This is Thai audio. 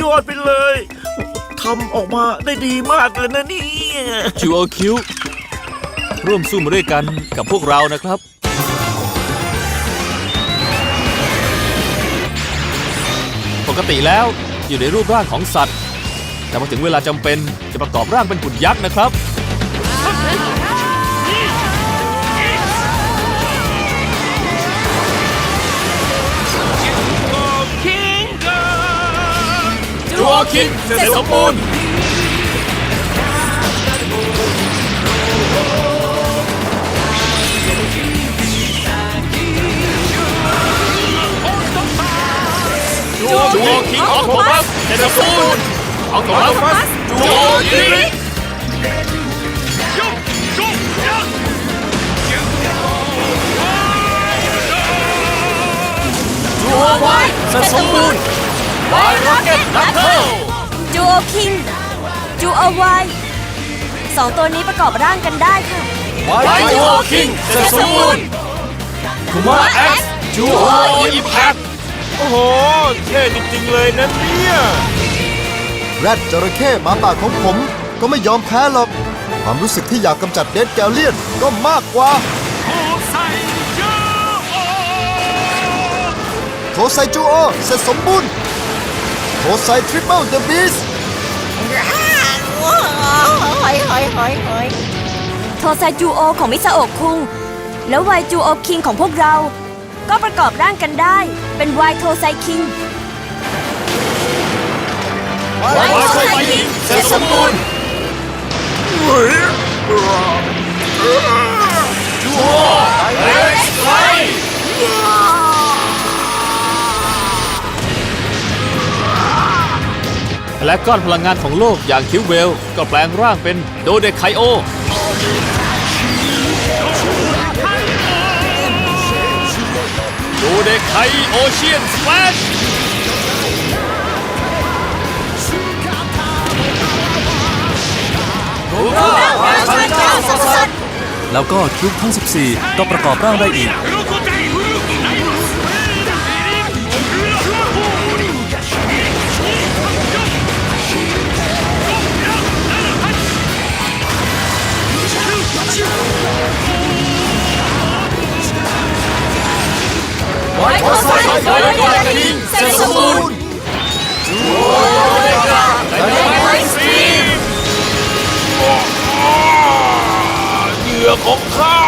ยอดไปเลยทำออกมาได้ดีมากเลยนะเนี่ย จูโอคิวร่วมสู้มาด้วยกันกับพวกเรานะครับ ปกติแล้วอยู่ในรูปร่างของสัตว์ แต่พอถึงเวลาจำเป็นจะประกอบร่างเป็นหุ่นยักษ์นะครับ อคิงเสร็จสมบูรณ์จูโอคิงออกโทมัสเสร็จสมบูรณ์ออกโทมัสจูโอคิงจูโอไวเสร็จสมบูรณ์ ไวร็อกเก็ตนัทเทิลจูโอคิงจูโอไวสองตัวนี้ประกอบร่างกันได้ค่ะไวจูโอคิงเสร็จสมบูรณ์คุมาเอ็กซ์จูโออิมแพคโอ้โห เท่จริงๆเลยนะเนี่ยแรดจระเข้หมาป่าของผมก็ไม่ยอมแพ้หรอกความรู้สึกที่อยากกำจัดเดดแกลเลียนก็มากกว่าโทไซจูโอเสร็จสมบูรณ์ โทไซทริปเปิลเดอะบีสโทไซจูโอของมิซาโอะคุง แล้วไวจูโอคิงของพวกเรา ก็ประกอบร่างกันได้ เป็นไวโทไซคิงไวโทไซคิงเสร็จสมบูรณ์ และก้อนพลังงานของโลกอย่างคิวเวล ก็แปลงร่างเป็นโดเดคไคโอ โดเดคไคโอเชียนสแปชแล้วก็คิวทั้ง 14 ก็ประกอบร่างได้อีก ไวโทไซโดเดคไคคิงเสร็จสมบูรณ์จูโอเดกาไดนาไมสตีมเหยื่อของข้า